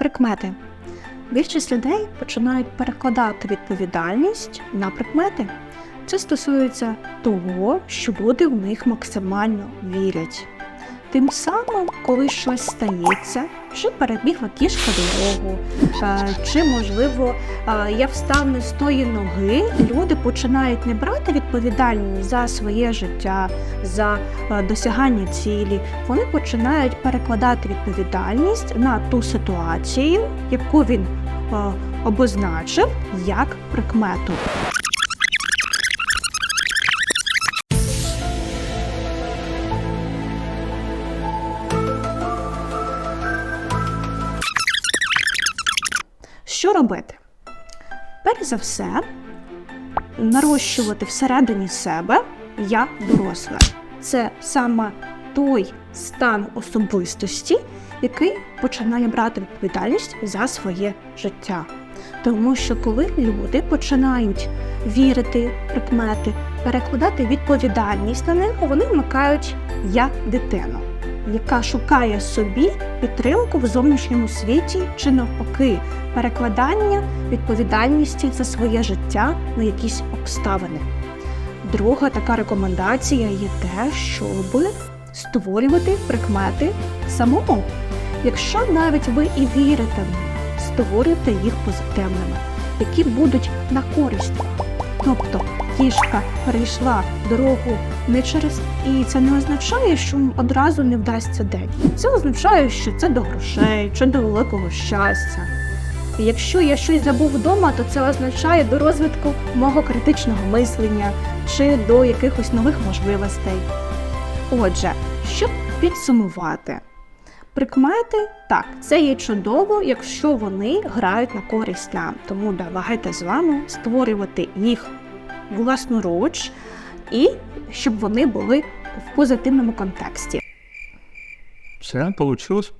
Прикмети. Більшість людей починають перекладати відповідальність на прикмети. Це стосується того, що люди в них максимально вірять. Тим самим, коли щось стається, чи перебігла кішка дорогу, е, чи, можливо, е, я встав не з тої ноги, люди починають не брати відповідальність за своє життя, за е, досягання цілі. Вони починають перекладати відповідальність на ту ситуацію, яку він обозначив як прикмету. Що робити? Перш за все, нарощувати всередині себе я доросле. Це саме той стан особистості, який починає брати відповідальність за своє життя. Тому що коли люди починають вірити прикмети, перекладати відповідальність на них, вони вмикають я дитину, яка шукає собі підтримку в зовнішньому світі чи навпаки перекладання відповідальності за своє життя на якісь обставини. Друга така рекомендація є те, щоб створювати прикмети самому. Якщо навіть ви і вірите в них, створюйте їх позитивними, які будуть на користь. Тобто кішка перейшла дорогу не через і це не означає, що одразу не вдасться день. Це означає, що це до грошей чи до великого щастя. Якщо я щось забув вдома, то це означає до розвитку мого критичного мислення чи до якихось нових можливостей. Отже, щоб підсумувати, прикмети так, це є чудово, якщо вони грають на користь нам. Тому давайте з вами створювати їх власноруч і щоб вони були в позитивному контексті. Все, получилось?